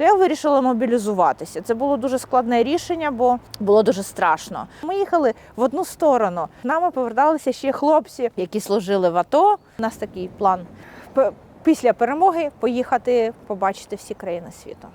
Я вирішила мобілізуватися. Це було дуже складне рішення, бо було дуже страшно. Ми їхали в одну сторону. Нами поверталися ще хлопці, які служили в АТО. У нас такий план після перемоги поїхати побачити всі країни світу.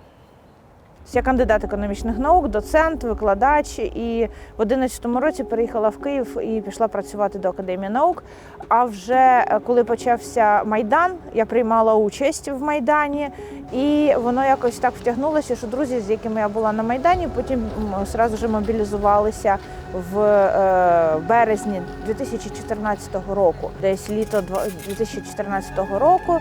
Я кандидат економічних наук, доцент, викладач, і в 11-му році переїхала в Київ і пішла працювати до академії наук. А вже е, коли почався майдан, я приймала участь в майдані, і воно якось так втягнулося, що друзі, з якими я була на майдані, потім зразу ж мобілізувалися в е, березні 2014 року, десь літо два- 2014 року.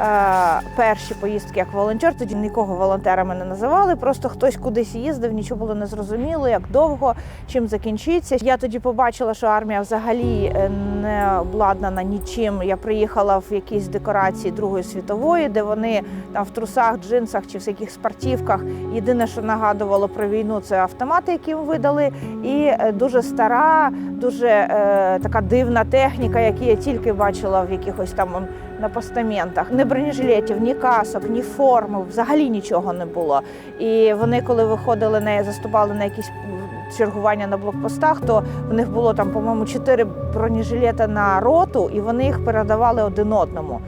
Е, перші поїздки як волонтер, тоді нікого волонтерами не називали, просто хтось кудись їздив, нічого було не зрозуміло, як довго, чим закінчиться. Я тоді побачила, що армія взагалі е, не обладнана нічим. Я приїхала в якісь декорації Другої світової, де вони там в трусах, джинсах чи в яких спортівках. Єдине, що нагадувало про війну, це автомати, які їм видали, і е, дуже стара, дуже е, така дивна техніка, яку я тільки бачила в якихось там на постаментах. Ні бронежилетів, ні касок, ні форми, взагалі нічого не було. І вони, коли виходили на заступали на якісь чергування на блокпостах, то в них було там, по-моєму, чотири бронежилета на роту, і вони їх передавали один одному.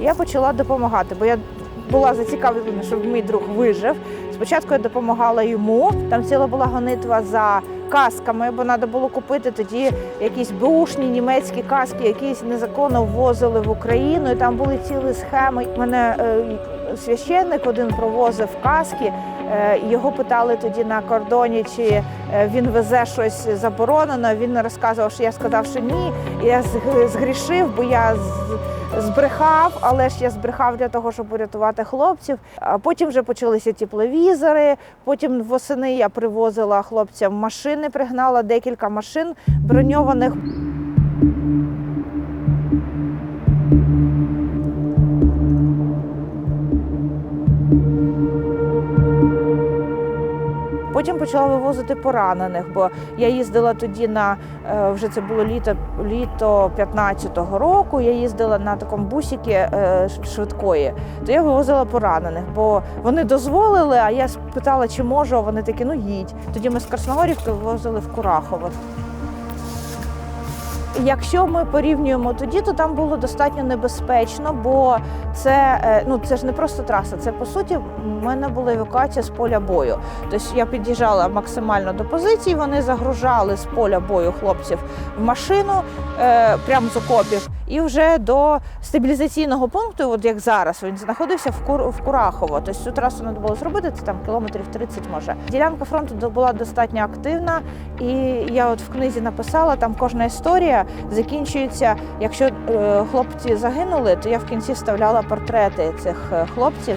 Я почала допомагати, бо я була зацікавлена, щоб мій друг вижив. Спочатку я допомагала йому. Там ціла була гонитва за касками, бо треба було купити тоді якісь бушні німецькі каски, якісь незаконно ввозили в Україну. І там були цілі схеми. Мене е, священник один провозив каски. Е, Його питали тоді на кордоні, чи е, він везе щось заборонено. Він розказував, що я сказав, що ні. Я згрішив, бо я збрехав, але ж я збрехав для того, щоб урятувати хлопців. А потім вже почалися тепловізори. Потім восени я привозила хлопцям машини, пригнала декілька машин броньованих. Потім почала вивозити поранених, бо я їздила тоді на е, вже це було літо літо 15-го року. Я їздила на такому бусіки е, швидкої. То я вивозила поранених, бо вони дозволили. А я спитала, чи можу. а Вони такі, ну їдь. Тоді ми з Красногорівки вивозили в Курахово. Якщо ми порівнюємо тоді, то там було достатньо небезпечно, бо це, е, ну, це ж не просто траса, це по суті в мене була евакуація з поля бою. Тобто я під'їжджала максимально до позиції, вони загружали з поля бою хлопців в машину е, прямо з окопів, і вже до стабілізаційного пункту, от як зараз, він знаходився в, Кур, в Курахово. Тобто цю трасу треба було зробити, це там кілометрів 30 може. Ділянка фронту була достатньо активна, і я от в книзі написала, там кожна історія закінчується. Якщо е, хлопці загинули, то я в кінці вставляла портрети цих е, хлопців.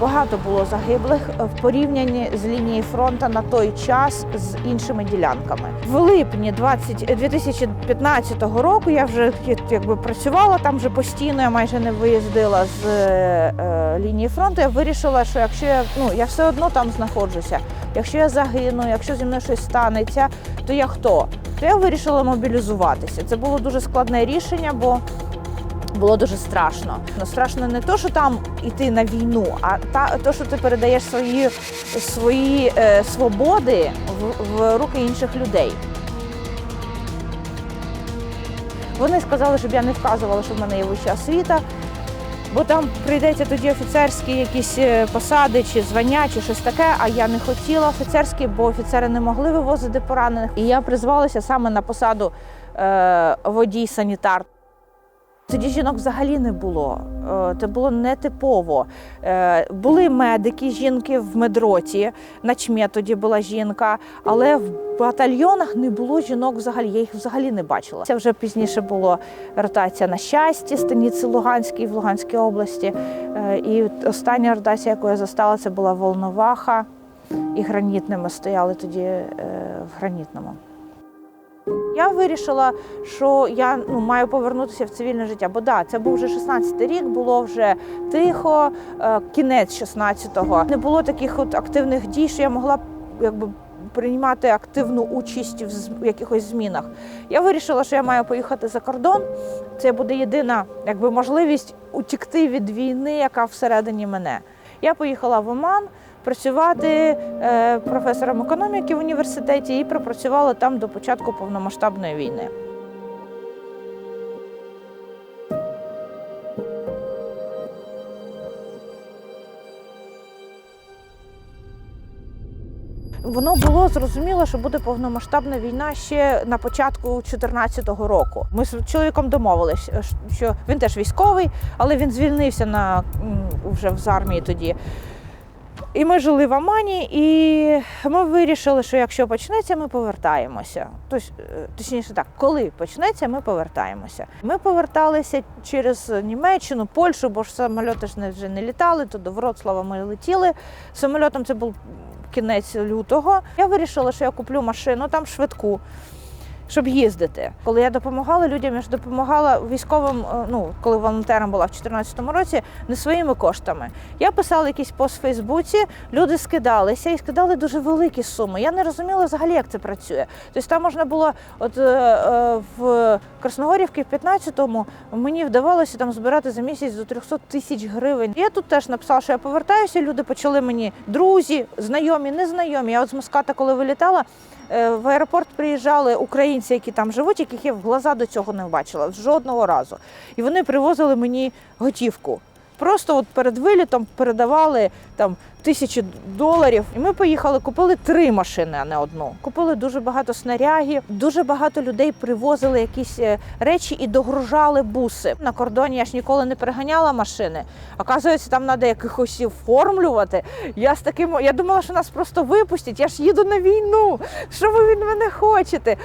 Багато було загиблих в порівнянні з лінії фронту на той час з іншими ділянками. В липні 20, 2015 року я вже якби працювала там вже постійно, я майже не виїздила з е, е, лінії фронту. Я вирішила, що якщо я ну я все одно там знаходжуся, якщо я загину, якщо зі мною щось станеться, то я хто? То я вирішила мобілізуватися. Це було дуже складне рішення, бо було дуже страшно. Ну, страшно не то, що там йти на війну, а та то, що ти передаєш свої, свої е, свободи в, в руки інших людей. Вони сказали, щоб я не вказувала, що в мене є вища освіта, бо там прийдеться тоді офіцерські якісь е, посади чи звання, чи щось таке. А я не хотіла офіцерські, бо офіцери не могли вивозити поранених. І я призвалася саме на посаду е, водій-санітар. Тоді жінок взагалі не було. Е, Це було нетипово. Е, Були медики, жінки в медроті, на чмі тоді була жінка, але в батальйонах не було жінок взагалі. Я їх взагалі не бачила. Це вже пізніше було ротація на щасті, станиці Луганській в Луганській області. Е, І остання ротація, яку я застала, це була Волноваха і гранітне. Ми стояли тоді в гранітному. Я вирішила, що я ну, маю повернутися в цивільне життя. Бо да, це був вже 16-й рік, було вже тихо, е, кінець 16-го. Не було таких от активних дій, що я могла якби приймати активну участь в якихось змінах. Я вирішила, що я маю поїхати за кордон. Це буде єдина якби, можливість утікти від війни, яка всередині мене. Я поїхала в Оман працювати е, професором економіки в університеті і пропрацювала там до початку повномасштабної війни. Воно було зрозуміло, що буде повномасштабна війна ще на початку 2014 року. Ми з чоловіком домовились, що він теж військовий, але він звільнився на вже з армії тоді. І ми жили в Амані, і ми вирішили, що якщо почнеться, ми повертаємося. Тось, е, точніше так, коли почнеться, ми повертаємося. Ми поверталися через Німеччину, Польщу, бо ж самоліти ж не, вже не літали, то до Вроцлава ми летіли. Самольотом це був кінець лютого. Я вирішила, що я куплю машину там швидку. Щоб їздити, коли я допомагала людям, я ж допомагала військовим. е, Ну коли волонтером була в 2014 році, не своїми коштами. Я писала якийсь пост в Фейсбуці, люди скидалися і скидали дуже великі суми. Я не розуміла взагалі, як це працює. Тобто там можна було, от е, е, в Красногорівці, в 15-му, мені вдавалося там збирати за місяць до 300 тисяч гривень. Я тут теж написала, що я повертаюся. Люди почали мені друзі, знайомі, незнайомі. Я от з Моската, коли вилітала. Е, В аеропорт приїжджали українці, які там живуть, яких я в глаза до цього не бачила жодного разу. І вони привозили мені готівку. Просто от перед вилітом передавали там тисячі доларів. І ми поїхали, купили три машини, а не одну. Купили дуже багато снарягів. Дуже багато людей привозили якісь е, речі і догружали буси. На кордоні я ж ніколи не переганяла машини. Оказується, там треба якихось оформлювати. Я з таким, я думала, що нас просто випустять. Я ж їду на війну. Що ви від мене хочете?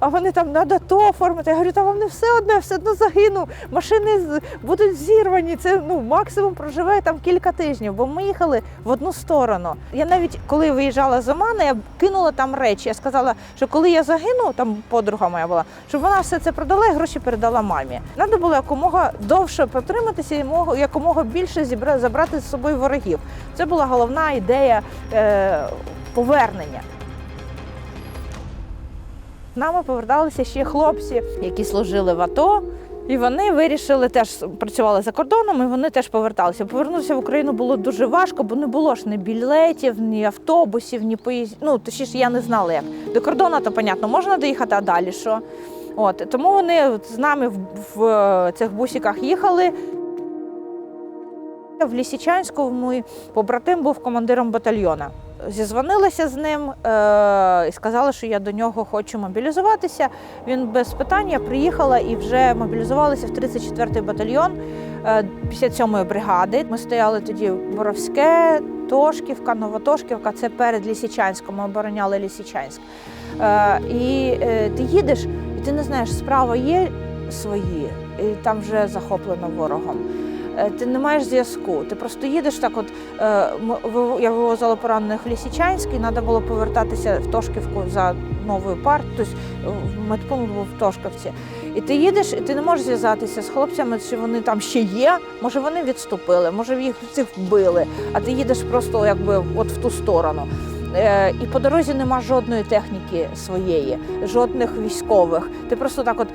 А- вони там треба то оформити. Я говорю, та вам не все одно, я все одно загину. Машини будуть зірвані. Це ну максимум проживе там кілька тижнів, бо ми їхали в одну сторону. Я навіть коли виїжджала з Омана, я кинула там речі. Я сказала, що коли я загину, там подруга моя була, щоб вона все це продала і гроші передала мамі. Треба було якомога довше протриматися і якомога більше забрати з собою ворогів. Це була головна ідея е, повернення. Нами поверталися ще хлопці, які служили в АТО. І вони вирішили теж працювали за кордоном, і вони теж поверталися. Повернутися в Україну було дуже важко, бо не було ж ні білетів, ні автобусів, ні поїздів. Ну точніше, я не знала як. До кордону, то понятно, можна доїхати, а далі що. От тому вони з нами в, в е, цих бусиках їхали. В Лісічанську мій побратим був командиром батальйона. Зізвонилася з ним е- і сказала, що я до нього хочу мобілізуватися. Він без питань я приїхала і вже мобілізувалися в 34-й батальйон е, 57-ї бригади. Ми стояли тоді в Боровське, Тошківка, Новотошківка. Це перед Лісічанськом. Ми обороняли Лісічанськ. Е, і е, ти їдеш, і ти не знаєш, справа є свої, і там вже захоплено ворогом. Е, Ти не маєш зв'язку. Ти просто їдеш так. От е, я вивозила поранених в Лісічанськ, треба було повертатися в Тошківку за новою партією. Тобто е, медпункт був в Тошківці. І ти їдеш, і ти не можеш зв'язатися з хлопцями, чи вони там ще є. Може, вони відступили, може їх всіх вбили. А ти їдеш просто якби от в ту сторону. І по дорозі нема жодної техніки своєї, жодних військових. Ти просто так от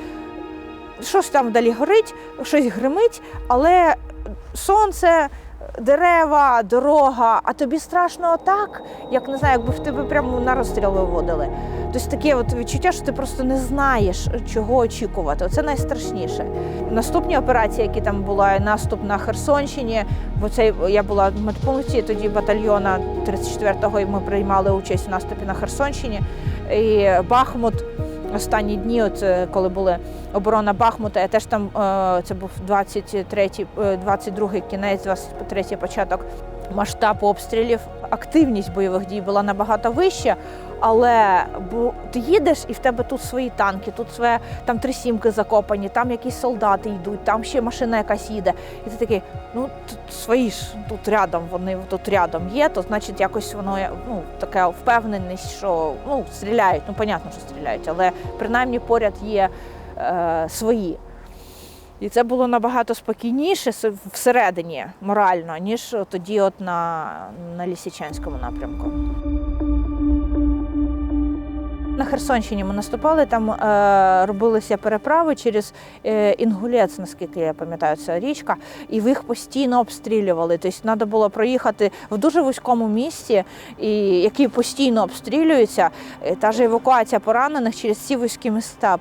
щось там вдалі горить, щось гримить, але сонце, дерева, дорога, а тобі страшно так, як не знаю, якби в тебе прямо на розстріл виводили. Тобто таке от відчуття, що ти просто не знаєш, чого очікувати. Це найстрашніше. Наступні операції, які там була, наступ на Херсонщині, бо це я була в медпункті тоді батальйона 34-го, і ми приймали участь в наступі на Херсонщині. І Бахмут. Останні дні, от е, коли були оборона Бахмута, я теж там е, це був 23-й, е, 22-й кінець, 23-й початок масштаб обстрілів. Активність бойових дій була набагато вища, але бо ти їдеш і в тебе тут свої танки, тут своє там три сімки закопані, там якісь солдати йдуть, там ще машина якась їде. І ти такий, ну тут свої ж тут рядом, вони тут рядом є, то значить якось воно ну така впевненість, що ну стріляють. Ну понятно, що стріляють, але принаймні поряд є е, свої. І це було набагато спокійніше всередині морально, ніж тоді, от на, на Лісичанському напрямку. На Херсонщині ми наступали, там е, робилися переправи через е, Інгулець, наскільки я пам'ятаю, це річка, і їх постійно обстрілювали. Тобто треба було проїхати в дуже вузькому місті, і, який постійно обстрілюється. Е, Та ж евакуація поранених через ці вузькі міста,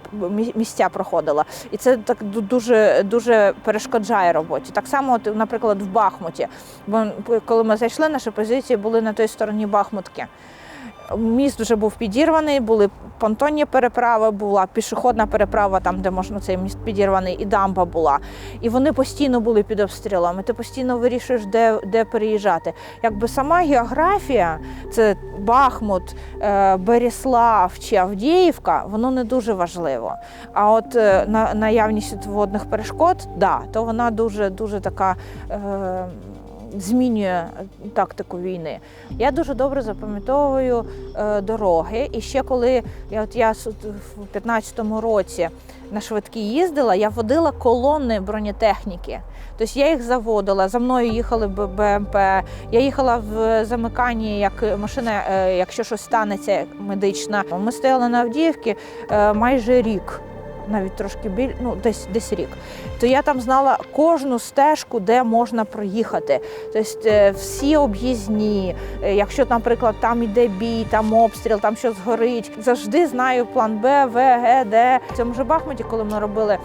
місця проходила. І це так дуже, дуже перешкоджає роботі. Так само, от, наприклад, в Бахмуті. Бо коли ми зайшли, наші позиції були на той стороні Бахмутки. Міст вже був підірваний, були понтонні переправи, була пішохідна переправа, там, де можна цей міст підірваний, і дамба була. І вони постійно були під обстрілами. Ти постійно вирішуєш, де, де переїжджати. Якби сама географія, це Бахмут, е, Беріслав чи Авдіївка, воно не дуже важливо. А от е, на, наявність водних перешкод, да, то вона дуже дуже така. Е, Змінює тактику війни. Я дуже добре запам'ятовую е, дороги. І ще коли я от я в 15-му році на швидкі їздила, я водила колони бронетехніки. Тобто я їх заводила, за мною їхали БМП, я їхала в замиканні, як машина, е, якщо щось станеться медична. Ми стояли на Авдіївці е, майже рік. Навіть трошки біль, ну десь десь рік. То я там знала кожну стежку, де можна проїхати. Тобто е, всі об'їзні, Е, якщо, наприклад, там іде бій, там обстріл, там щось горить, завжди знаю план Б, В, Г, Д. В цьому ж Бахмуті, коли ми робили.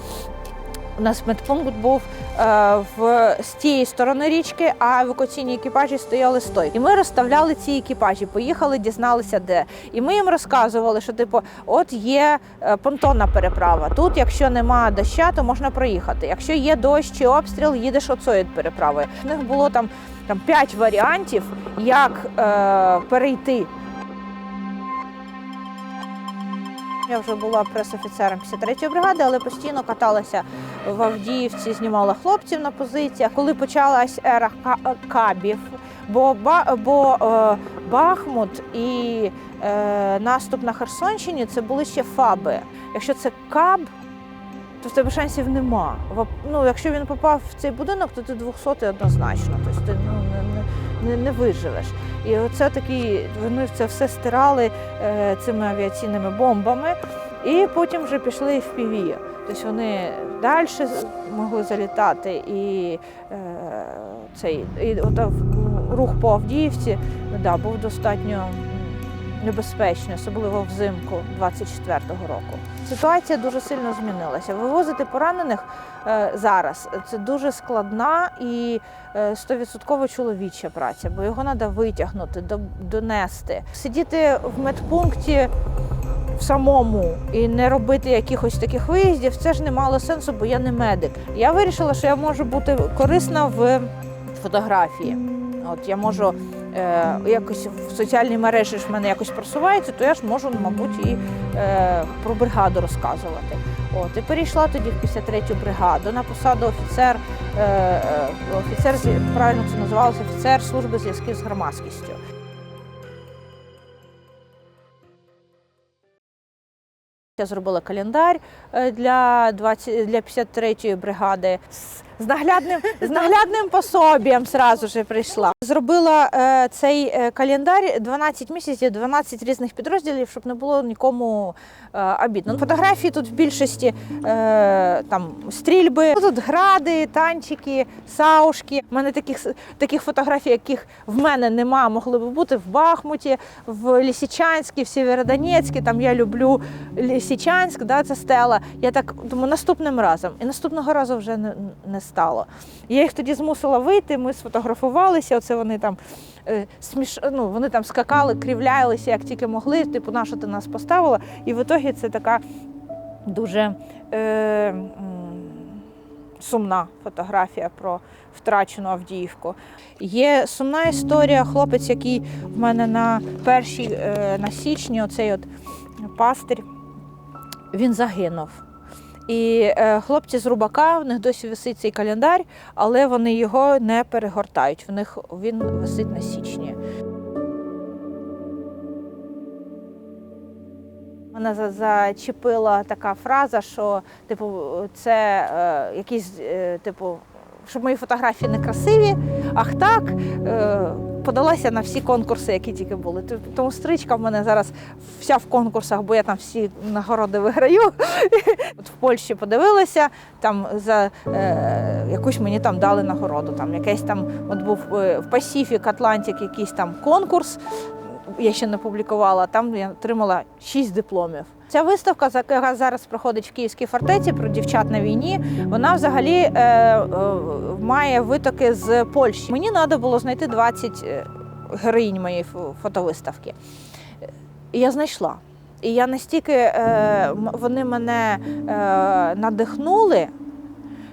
Нас медпункт був е, в з тієї сторони річки, а евакуаційні екіпажі стояли з тої. І ми розставляли ці екіпажі, поїхали, дізналися де. І ми їм розказували, що типу, от є е, понтонна переправа. Тут, якщо нема доща, то можна проїхати. Якщо є дощ чи обстріл, їдеш оцею переправою. У них було там, там п'ять варіантів, як е, перейти. Я вже була пресофіцером 53-ї бригади, але постійно каталася в Авдіївці, знімала хлопців на позиціях. Коли почалась ера кабів, бо, бо е, Бахмут і е, наступ на Херсонщині це були ще фаби. Якщо це каб, то в тебе шансів нема. Ну, якщо він попав в цей будинок, то ти 200 однозначно. Тобто ти ну, не, не, виживеш. І оце такі, вони це все стирали е, цими авіаційними бомбами, і потім вже пішли в піві. Тобто вони далі могли залітати, і е, цей і от, рух по Авдіївці да, був достатньо м, небезпечний, особливо взимку 24-го року. Ситуація дуже сильно змінилася. Вивозити поранених е, зараз це дуже складна і е, 100% чоловіча праця, бо його треба витягнути, до- донести. Сидіти в медпункті в самому і не робити якихось таких виїздів, це ж не мало сенсу, бо я не медик. Я вирішила, що я можу бути корисна в фотографії. От я можу е, якось в соціальній мережі ж в мене якось просувається, то я ж можу, мабуть, і е, про бригаду розказувати. От і перейшла тоді в 53-ю бригаду на посаду офіцер, е, е, офіцер правильно це називалося офіцер служби зв'язків з громадськістю. Я зробила календар е, для 20, для 53-ї бригади з наглядним, з наглядним пособієм зразу ж прийшла. Зробила е, цей е, календар 12 місяців, 12 різних підрозділів, щоб не було нікому е, обідно. Фотографії тут в більшості е, там стрільби, тут гради, танчики, саушки. У мене таких, таких фотографій, яких в мене нема, могли би бути в Бахмуті, в Лісичанській, в Сєвєродонецькі. Там я люблю Лісичанськ, да, це стела. Я так думаю, наступним разом. І наступного разу вже не, не стало. Я їх тоді змусила вийти, ми сфотографувалися. Оце вони там е, сміш... ну, вони там скакали, крівлялися, як тільки могли. Типу, на що ти нас поставила? І в ітогі це така дуже е, сумна фотографія про втрачену Авдіївку. Є сумна історія. Хлопець, який в мене на першій е, на січні, оцей от пастир, він загинув. І е, хлопці з Рубака, в них досі висить цей календар, але вони його не перегортають. В них він висить на січні. Мене за- зачепила така фраза, що типу, це е, якісь, е, типу, що мої фотографії не красиві. Ах так, е, подалася на всі конкурси, які тільки були. Тому стрічка в мене зараз вся в конкурсах, бо я там всі нагороди виграю. От в Польщі подивилася, там за е, якусь мені там дали нагороду. Там якесь там, от був е, в Пасіфік, Атлантик, якийсь там конкурс. Я ще не публікувала, там я отримала шість дипломів. Ця виставка, яка зараз проходить в Київській фортеці про дівчат на війні, вона взагалі е, е, має витоки з Польщі. Мені треба було знайти 20 е, героїнь моєї фотовиставки. Я знайшла. І я настільки е, вони мене е, надихнули,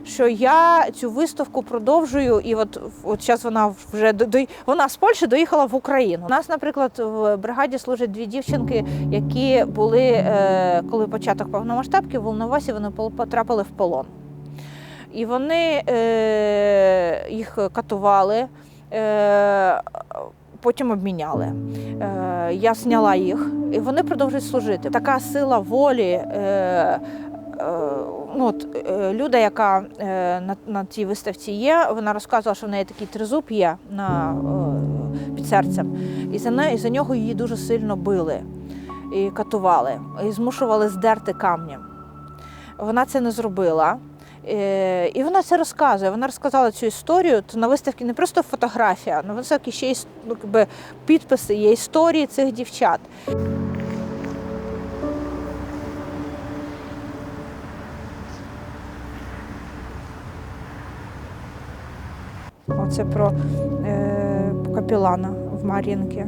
що я цю виставку продовжую, і от, от зараз вона вже до, вона з Польщі доїхала в Україну. У нас, наприклад, в бригаді служать дві дівчинки, які були, е, коли початок повномасштабки, в Волновасі вони потрапили в полон. І вони е, їх катували, е, потім обміняли. Я зняла їх, і вони продовжують служити. Така сила волі. Ну, от, е, Люда, яка е, на, на цій виставці є, вона розказувала, що в неї такий тризуб є на, під серцем. І за, неї, за нього її дуже сильно били і катували, і змушували здерти камнем. Вона це не зробила. Е, І вона це розказує. Вона розказала цю історію. То на виставці не просто фотографія, виставці ще й ну, підписи, є історії цих дівчат. Оце про е, капілана в Мар'їнки.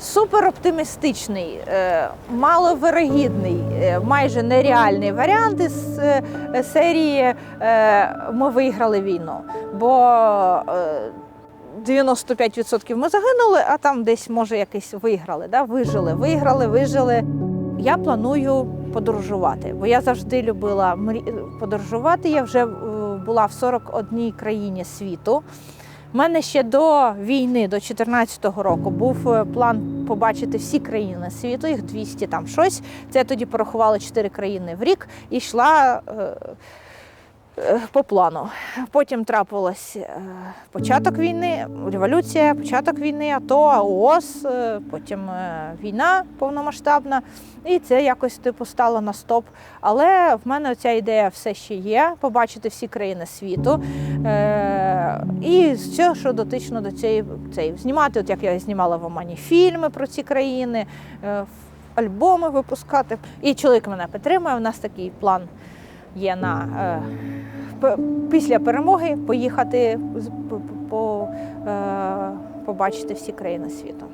Супер оптимістичний, е, маловирогідний, е, майже нереальний варіант із е, серії Ми виграли війну. Бо е, 95% ми загинули, а там десь може якийсь виграли. Да? Вижили, виграли, вижили. Я планую подорожувати, бо я завжди любила подорожувати. Я вже е, була в 41 країні світу. У мене ще до війни, до 2014 року, був е, план побачити всі країни світу, їх 200 там щось. Це я тоді порахувала 4 країни в рік і йшла е, по плану. Потім трапилось е, початок війни, революція, початок війни, АТО, ООС, е, потім е, війна повномасштабна. І це якось типу стало на стоп. Але в мене ця ідея все ще є побачити всі країни світу. Е, і все, що дотично до цієї цієї знімати, от як я знімала в Омані фільми про ці країни, е, альбоми випускати. І чоловік мене підтримує. У нас такий план є на е, після перемоги поїхати по, е, побачити всі країни світу.